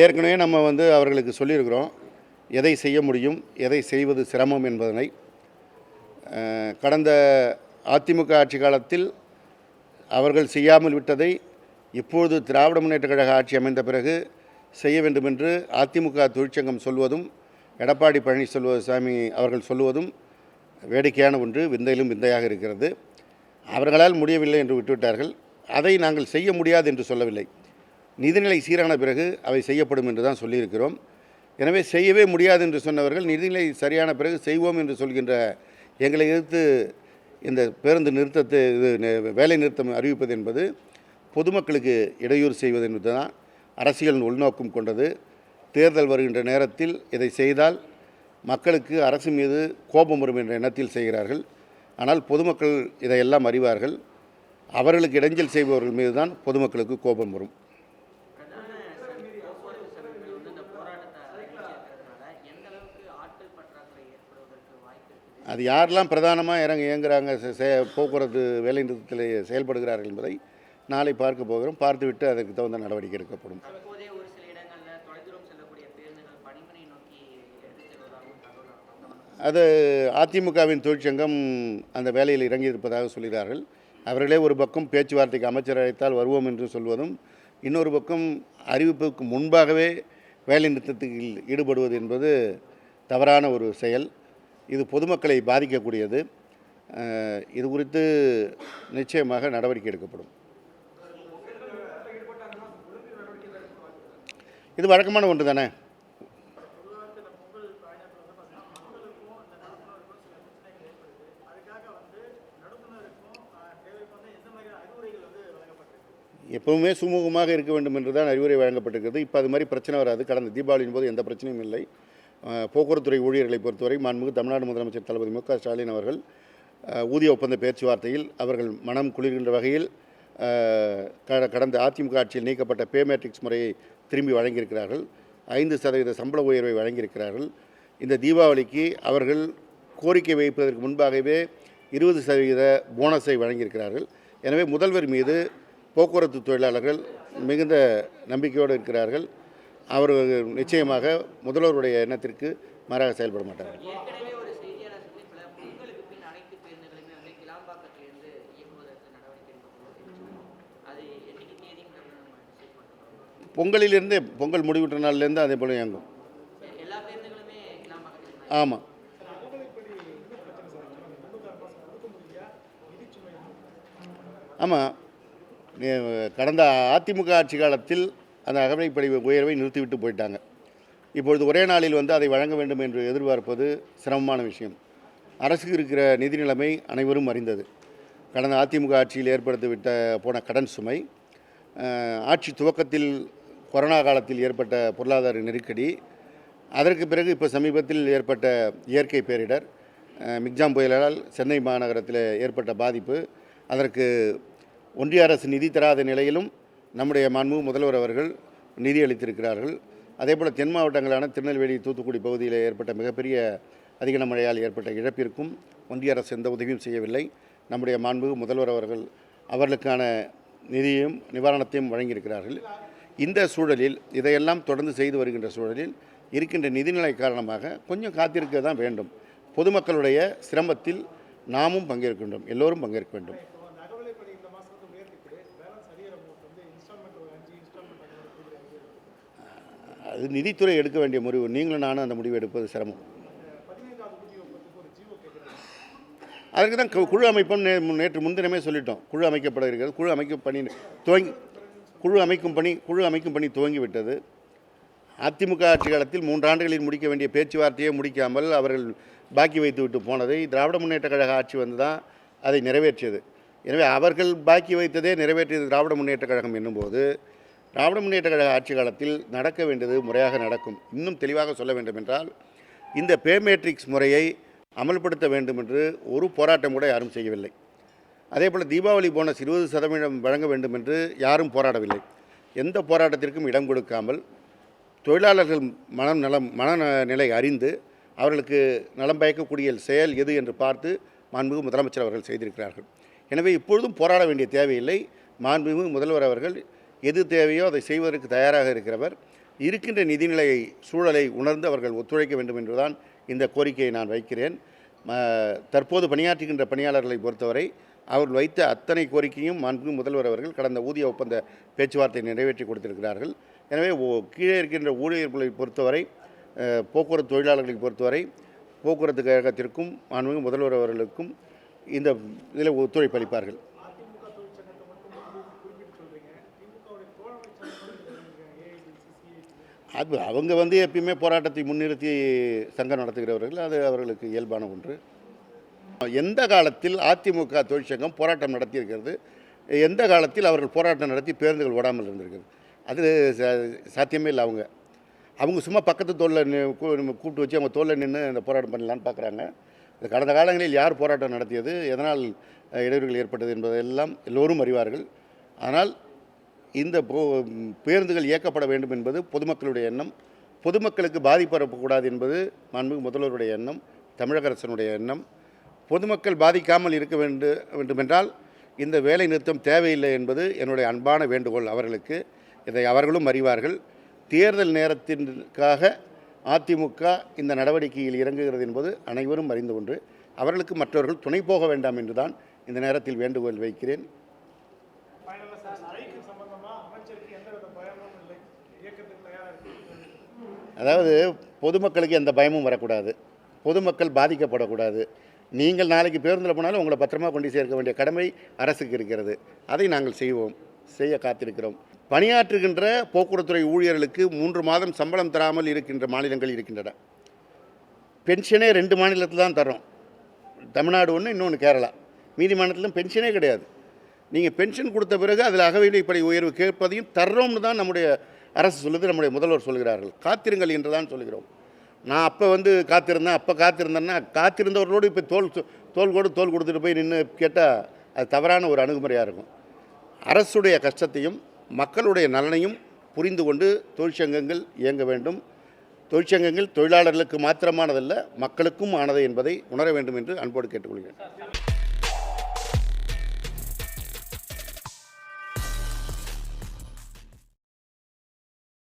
ஏற்கனவே நம்ம வந்து அவர்களுக்கு சொல்லியிருக்கிறோம் எதை செய்ய முடியும் எதை செய்வது சிரமம் என்பதனை. கடந்த அதிமுக ஆட்சி காலத்தில் அவர்கள் செய்யாமல் விட்டதை இப்பொழுது திராவிட முன்னேற்ற கழக ஆட்சி அமைந்த பிறகு செய்ய வேண்டும் என்று அதிமுக தொழிற்சங்கம் சொல்வதும் எடப்பாடி பழனிசாமி அவர்கள் சொல்லுவதும் வேடிக்கையான ஒன்று விந்தையிலும் விந்தையாக இருக்கிறது. அவர்களால் முடியவில்லை என்று விட்டுவிட்டார்கள். அதை நாங்கள் செய்ய முடியாது என்று சொல்லவில்லை. நிதிநிலை சீரான பிறகு அவை செய்யப்படும் என்று தான் சொல்லியிருக்கிறோம். எனவே செய்யவே முடியாது என்று சொன்னவர்கள் நிதிநிலை சரியான பிறகு செய்வோம் என்று சொல்கின்ற எங்களை எதிர்த்து இந்த பேருந்து நிறுத்தத்தை இது வேலை நிறுத்தம் அறிவிப்பது என்பது பொதுமக்களுக்கு இடையூறு செய்வது என்பது தான் அரசியல் உள்நோக்கம் கொண்டது. தேர்தல் வருகின்ற நேரத்தில் இதை செய்தால் மக்களுக்கு அரசு மீது கோபம் வரும் என்ற எண்ணத்தில் செய்கிறார்கள். ஆனால் பொதுமக்கள் இதையெல்லாம் அறிவார்கள். அவர்களுக்கு இடைஞ்சல் செய்பவர்கள் மீது தான் பொதுமக்களுக்கு கோபம் வரும் பிரதான சமி- போக்குவரத்து சங்கங்கள் வந்து இந்த போராட்டத்தை அறிவிச்சிருக்கிறதுனால எந்த அளவுக்கு ஆட்கள் பற்றாக்குறை ஏற்படுவதற்கு வாய்ப்பு இருக்குது அது யாரெல்லாம் பிரதானமாக இறங்கி இயங்குறாங்க செ- போக்குவரத்து வேலை நிறுத்தத்தில் செயல்படுகிறார்கள் என்பதை நாளை பார்க்க போகிறோம். பார்த்துவிட்டு அதற்கு தகுந்த நடவடிக்கை எடுக்கப்படும். அது அதிமுகவின் தொழிற்சங்கம் அந்த வேலையில் இறங்கி இருப்பதாக சொல்கிறார்கள். அவர்களே ஒரு பக்கம் பேச்சுவார்த்தைக்கு அமைச்சர் அழைத்தால் வருவோம் என்று சொல்வதும் இன்னொரு பக்கம் அறிவிப்புக்கு முன்பாகவே வேலை நிறுத்தத்தில் ஈடுபடுவது என்பது தவறான ஒரு செயல். இது பொதுமக்களை பாதிக்கக்கூடியது. இது குறித்து நிச்சயமாக நடவடிக்கை எடுக்கப்படும். இது வழக்கமான ஒன்று தானே? எப்பவுமே சுமூகமாக இருக்க வேண்டும் என்று தான் அறிவுரை வழங்கப்பட்டிருக்கிறது. இப்போ அது மாதிரி பிரச்சனை வராது. கடந்த தீபாவளியின் போது எந்த பிரச்சனையும் இல்லை. போக்குவரத்துறை ஊழியர்களை பொறுத்தவரை மாண்புமிகு தமிழ்நாடு முதலமைச்சர் தளபதி மு க ஸ்டாலின் அவர்கள் ஊதிய ஒப்பந்த பேச்சுவார்த்தையில் அவர்கள் மனம் குளிர்கின்ற வகையில் கடந்த அதிமுக ஆட்சியில் நீக்கப்பட்ட பே மேட்ரிக்ஸ் முறையை திரும்பி வழங்கியிருக்கிறார்கள். ஐந்து சதவீத சம்பள உயர்வை வழங்கியிருக்கிறார்கள். இந்த தீபாவளிக்கு அவர்கள் கோரிக்கை வைப்பதற்கு முன்பாகவே இருபது சதவீத போனஸை வழங்கியிருக்கிறார்கள். எனவே முதல்வர் மீது போக்குவரத்து தொழிலாளர்கள் மிகுந்த நம்பிக்கையோடு இருக்கிறார்கள். அவர்கள் நிச்சயமாக முதல்வருடைய எண்ணத்திற்கு மாறாக செயல்பட பண்ணுறோம் பொங்கலிலிருந்தே பொங்கல் முடிவுற்ற நாள்லேருந்து அதே போல் இயங்கும். ஆமாம் ஆமாம் கடந்த அதிமுக ஆட்சி காலத்தில் அந்த அகவைப்படை உயர்வை நிறுத்திவிட்டு போயிட்டாங்க. இப்பொழுது ஒரே நாளில் வந்து அதை வழங்க வேண்டும் என்று எதிர்பார்ப்பது சிரமமான விஷயம். அரசுக்கு இருக்கிற நிதி நிலைமை அனைவரும் அறிந்தது. கடந்த அதிமுக ஆட்சியில் ஏற்படுத்திவிட்ட போன கடன் சுமை ஆட்சி துவக்கத்தில் கொரோனா காலத்தில் ஏற்பட்ட பொருளாதார நெருக்கடி அதற்கு பிறகு இப்போ சமீபத்தில் ஏற்பட்ட இயற்கை பேரிடர் மிக்ஜாம் புயலால் சென்னை மாநகரத்தில் ஏற்பட்ட பாதிப்பு அதற்கு ஒன்றிய அரசு நிதி தராத நிலையிலும் நம்முடைய மாண்பு முதல்வர் அவர்கள் நிதி அளித்திருக்கிறார்கள். அதேபோல் தென் மாவட்டங்களான திருநெல்வேலி தூத்துக்குடி பகுதியில் ஏற்பட்ட மிகப்பெரிய அதிக மழையால் ஏற்பட்ட இழப்பிற்கும் ஒன்றிய அரசு எந்த உதவியும் செய்யவில்லை. நம்முடைய மாண்பு முதல்வர் அவர்கள் அவர்களுக்கான நிதியும் நிவாரணத்தையும் வழங்கியிருக்கிறார்கள். இந்த சூழலில் இதையெல்லாம் தொடர்ந்து செய்து வருகின்ற சூழலில் இருக்கின்ற நிதிநிலை காரணமாக கொஞ்சம் காத்திருக்க தான் வேண்டும். பொதுமக்களுடைய சிரமத்தில் நாமும் பங்கேற்கின்றோம். எல்லோரும் பங்கேற்க வேண்டும். அது நிதித்துறை எடுக்க வேண்டிய முடிவு. நீங்களும் நானும் அந்த முடிவு எடுப்பது சிரமம். அதற்கு தான் கு- குழு அமைப்பும் நே நேற்று முன்தினமே சொல்லிட்டோம். குழு அமைக்கப்பட இருக்கிறது. குழு அமைக்கும் பணி துவங்கி குழு அமைக்கும் பணி குழு அமைக்கும் பணி துவங்கி விட்டது அதிமுக ஆட்சி காலத்தில் மூன்றாண்டுகளில் முடிக்க வேண்டிய பேச்சுவார்த்தையை முடிக்காமல் அவர்கள் பாக்கி வைத்து விட்டு போனதை திராவிட முன்னேற்ற கழக ஆட்சி வந்து தான் அதை நிறைவேற்றியது. எனவே அவர்கள் பாக்கி வைத்ததே நிறைவேற்றியது திராவிட முன்னேற்ற கழகம் என்னும்போது திராவிட முன்னேற்ற கழக ஆட்சி காலத்தில் நடக்க வேண்டியது முறையாக நடக்கும். இன்னும் தெளிவாக சொல்ல வேண்டும் என்றால் இந்த பே மேட்ரிக்ஸ் முறையை அமல்படுத்த வேண்டும் என்று ஒரு போராட்டம் கூட யாரும் செய்யவில்லை. அதே போல் தீபாவளி போனஸ் இருபது சதவீதம் வழங்க வேண்டும் என்று யாரும் போராடவில்லை. எந்த போராட்டத்திற்கும் இடம் கொடுக்காமல் தொழிலாளர்கள் மனம் நலம் மனநிலை அறிந்து அவர்களுக்கு நலம் பயக்கக்கூடிய செயல் எது என்று பார்த்து மாண்புமிகு முதலமைச்சர் அவர்கள் செய்திருக்கிறார்கள். எனவே இப்பொழுதும் போராட வேண்டிய தேவையில்லை. மாண்புமிகு முதல்வர் அவர்கள் எது தேவையோ அதை செய்வதற்கு தயாராக இருக்கிறவர். இருக்கின்ற நிதிநிலை சூழலை உணர்ந்து அவர்கள் ஒத்துழைக்க வேண்டும் என்றுதான் இந்த கோரிக்கையை நான் வைக்கிறேன். தற்போது பணியாற்றுகின்ற பணியாளர்களை பொறுத்தவரை அவர்கள் வைத்த அத்தனை கோரிக்கையும் மாண்பு முதல்வர் அவர்கள் கடந்த ஊதிய ஒப்பந்த பேச்சுவார்த்தை நிறைவேற்றி கொடுத்திருக்கிறார்கள். எனவே ஓ- கீழே இருக்கின்ற ஊழியர்களை பொறுத்தவரை போக்குவரத்து தொழிலாளர்களை பொறுத்தவரை போக்குவரத்து கழகத்திற்கும் மாண்புமிகு முதல்வர் அவர்களுக்கும் இந்த இதில் ஒத்துழைப்பு அளிப்பார்கள். அது அவங்க வந்து எப்பயுமே போராட்டத்தை முன்னிறுத்தி சங்கம் நடத்துகிறவர்கள் அது அவர்களுக்கு இயல்பான ஒன்று. எந்த காலத்தில் அதிமுக தொழிற்சங்கம் போராட்டம் நடத்தியிருக்கிறது? எந்த காலத்தில் அவர்கள் போராட்டம் நடத்தி பேருந்துகள் ஓடாமல் இருந்திருக்கிறது? அது சாத்தியமே இல்லை அவங்க. அவங்க சும்மா பக்கத்து தோளில் கூப்பிட்டு வச்சு அவங்க தோளில் நின்று இந்த போராட்டம் பண்ணலான்னு பார்க்குறாங்க. கடந்த காலங்களில் யார் போராட்டம் நடத்தியது எதனால் இடையூறுகள் ஏற்பட்டது என்பதெல்லாம் எல்லோரும் அறிவார்கள். ஆனால் இந்த போ பேருந்துகள் இயக்கப்பட வேண்டும் என்பது பொதுமக்களுடைய எண்ணம். பொதுமக்களுக்கு பாதிப்பு வரக்கூடாது என்பது மாண்புமிகு முதல்வருடைய எண்ணம் தமிழக அரசனுடைய எண்ணம். பொதுமக்கள் பாதிக்காமல் இருக்க வேண்டு வேண்டுமென்றால் இந்த வேலை நிறுத்தம் தேவையில்லை என்பது என்னுடைய அன்பான வேண்டுகோள் அவர்களுக்கு. இதை அவர்களும் அறிவார்கள். தேர்தல் நேரத்திற்காக அதிமுக இந்த நடவடிக்கையில் இறங்குகிறது என்பது அனைவரும் அறிந்த ஒன்று. அவர்களுக்கு மற்றவர்கள் துணை போக வேண்டாம் என்றுதான் இந்த நேரத்தில் வேண்டுகோள் வைக்கிறேன் ஃபைனலாக சார் ஸ்ட்ரைக்கு சம்பந்தமா அமைச்சருக்கு எந்த வித பயமும் இல்லை இயக்கத்துக்கு தயாராக இருக்கு அதாவது பொதுமக்களுக்கு எந்த பயமும் வரக்கூடாது. பொதுமக்கள் பாதிக்கப்படக்கூடாது. நீங்கள் நாளைக்கு பேருந்தில் போனாலும் உங்களை பத்திரமா கொண்டு சேர்க்க வேண்டிய கடமை அரசுக்கு இருக்கிறது. அதை நாங்கள் செய்வோம். செய்ய காத்திருக்கிறோம். பணியாற்றுகின்ற போக்குவரத்துறை ஊழியர்களுக்கு மூன்று மாதம் சம்பளம் தராமல் இருக்கின்ற மாநிலங்கள் இருக்கின்றன. பென்ஷனே ரெண்டு மாநிலத்தில் தான் தரோம் தமிழ்நாடு ஒன்று இன்னொன்று கேரளா. மீதி மாநிலத்திலும் பென்ஷனே கிடையாது. நீங்கள் பென்ஷன் கொடுத்த பிறகு அதில் அகவிலைப்படை உயர்வு கேட்பதையும் தர்றோம்னு தான் நம்முடைய அரசு சொல்லுது நம்முடைய முதல்வர் சொல்கிறார்கள். காத்திருங்கள் என்று தான் சொல்கிறோம். நான் அப்போ வந்து காத்திருந்தேன் அப்போ காத்திருந்தேன்னா காத்திருந்தவர்களோடு இப்போ தோல் தோல் கூட தோல் கொடுத்துட்டு போய் நின்று கேட்டால் அது தவறான ஒரு அணுகுமுறையாக இருக்கும். அரசுடைய கஷ்டத்தையும் மக்களுடைய நலனையும் புரிந்து கொண்டு தொழிற்சங்கங்கள் இயங்க வேண்டும். தொழிற்சங்கங்கள் தொழிலாளர்களுக்கு மாத்திரமானதல்ல மக்களுக்கும் ஆனது என்பதை உணர வேண்டும் என்று அன்போடு கேட்டுக்கொள்கிறேன்.